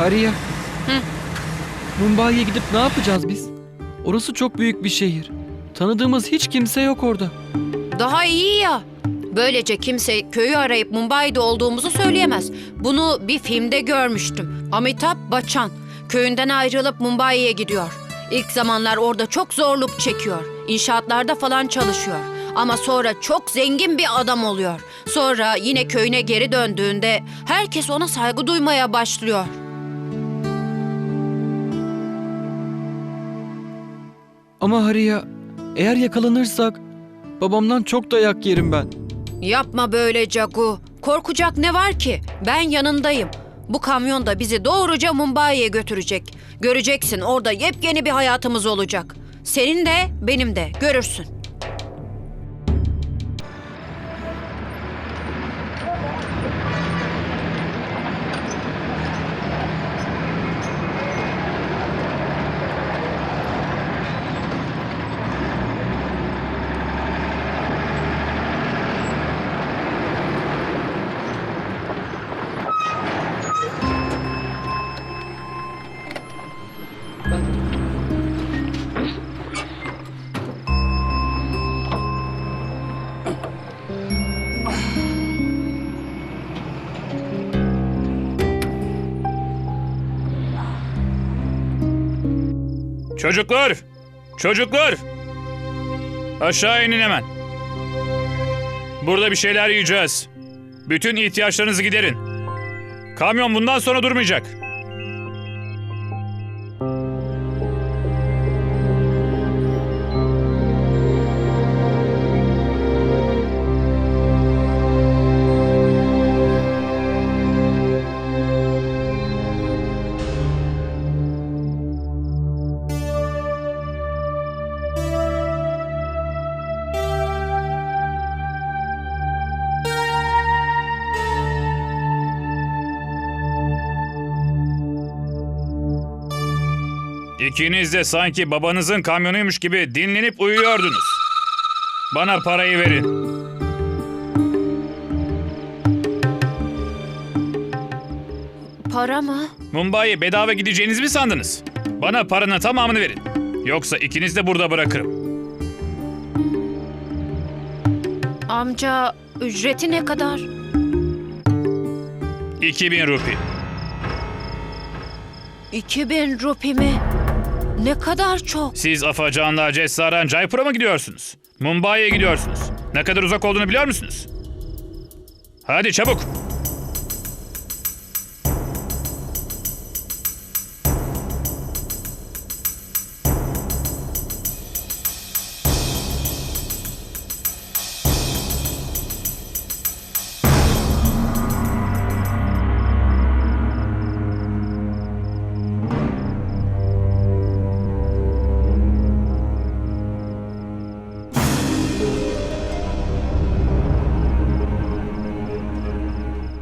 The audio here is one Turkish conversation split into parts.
Hariye. Mumbai'ye gidip ne yapacağız biz? Orası çok büyük bir şehir. Tanıdığımız hiç kimse yok orada. Daha iyi ya. Böylece kimse köyü arayıp Mumbai'de olduğumuzu söyleyemez. Bunu bir filmde görmüştüm. Amitabh Bachchan köyünden ayrılıp Mumbai'ye gidiyor. İlk zamanlar orada çok zorluk çekiyor. İnşaatlarda falan çalışıyor. Ama sonra çok zengin bir adam oluyor. Sonra yine köyüne geri döndüğünde herkes ona saygı duymaya başlıyor. Ama Hariye, eğer yakalanırsak babamdan çok dayak yerim ben. Yapma böyle Cagu. Korkacak ne var ki? Ben yanındayım. Bu kamyon da bizi doğruca Mumbai'ye götürecek. Göreceksin orada yepyeni bir hayatımız olacak. Senin de benim de görürsün. Çocuklar! Çocuklar! Aşağı inin hemen. Burada bir şeyler yiyeceğiz. Bütün ihtiyaçlarınızı giderin. Kamyon bundan sonra durmayacak. İkiniz de sanki babanızın kamyonuymuş gibi dinlenip uyuyordunuz. Bana parayı verin. Para mı? Mumbai'ye bedava gideceğinizi mi sandınız? Bana paranın tamamını verin. Yoksa ikiniz de burada bırakırım. Amca ücreti ne kadar? 2000 rupi. 2000 rupi mi? Ne kadar çok. Siz Afacan'la Cessaran Jaipur'a mı gidiyorsunuz? Mumbai'ye gidiyorsunuz. Ne kadar uzak olduğunu biliyor musunuz? Hadi çabuk.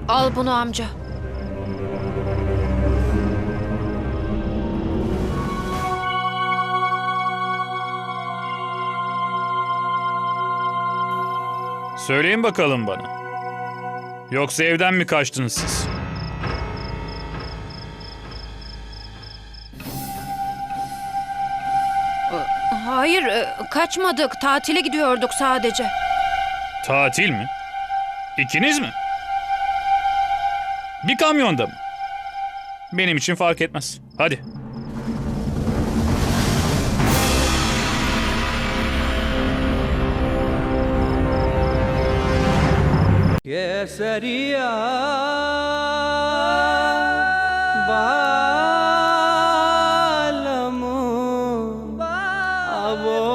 Al bunu amca. Söyleyin bakalım bana. Yoksa evden mi kaçtınız siz? Hayır, e, kaçmadık. Tatile gidiyorduk sadece. Tatil mi? İkiniz mi? Bir kamyonda mı? Benim için fark etmez. Hadi. Keseria